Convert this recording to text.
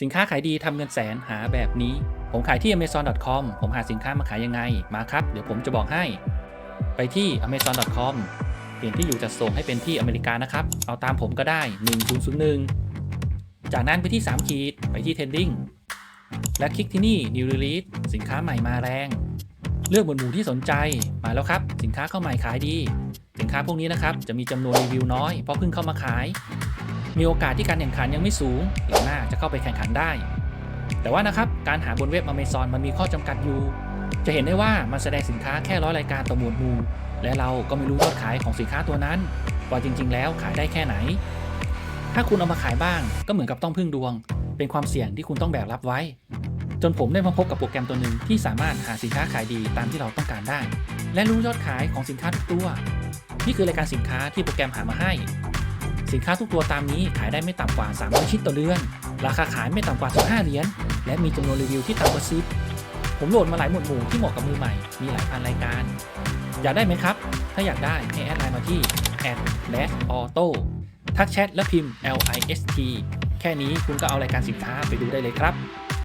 สินค้าขายดีทำเงินแสนหาแบบนี้ ผมขายที่ amazon.com ผมหาสินค้ามาขายยังไงมาครับ เดี๋ยวผมจะบอกให้ ไปที่ amazon.com เปลี่ยนที่อยู่จัดส่งให้เป็นที่อเมริกานะครับ เอาตามผมก็ได้ 1001 จากนั้นไปที่3ขีดไปที่ trending และคลิกที่นี่ new release สินค้าใหม่มาแรง เลือกหมวดหมู่ที่สนใจมาแล้วครับ สินค้าเข้าใหม่ขายดี สินค้าพวกนี้นะครับจะมีจำนวนรีวิวน้อยเพราะเพิ่งเข้ามาขาย มีโอกาสที่การแข่งขันยังไม่สูงเราน่าจะเข้าไปแข่งขันได้ แต่ว่านะครับการหาบนเว็บ Amazon มันมีข้อจำกัดอยู่ จะเห็นได้ว่ามันแสดงสินค้าแค่ร้อยรายการต่อหมวดหมู่ และเราก็ไม่รู้ยอดขายของสินค้าตัวนั้นว่าจริง ๆ แล้วขายได้แค่ไหน ถ้าคุณเอามาขายบ้างก็เหมือนกับต้องพึ่งดวง เป็นความเสี่ยงที่คุณต้องแบกรับไว้ จนผมได้มาพบกับโปรแกรมตัวหนึ่งที่สามารถหาสินค้าขายดีตามที่เราต้องการได้ และรู้ยอดขายของสินค้าทุกตัว นี่คือรายการสินค้าที่โปรแกรมหามาให้ สินค้าทุกตัวตามนี้ขายได้ไม่ต่ำกว่า 300 ชิ้นต่อเดือน ราคาขายไม่ต่ำกว่า 15 เหรียญ และมีจำนวนรีวิวที่ต่ำกว่า10ผมโหลดมาหลายหมวดหมู่ที่เหมาะกับมือใหม่ มีหลายพันรายการ อยากได้ไหมครับ ถ้าอยากได้ให้แอดไลน์มาที่ a d l a s auto ทักแชทและพิมพ์ L I S T แค่นี้คุณก็เอารายการสินค้าไปดูได้เลยครับ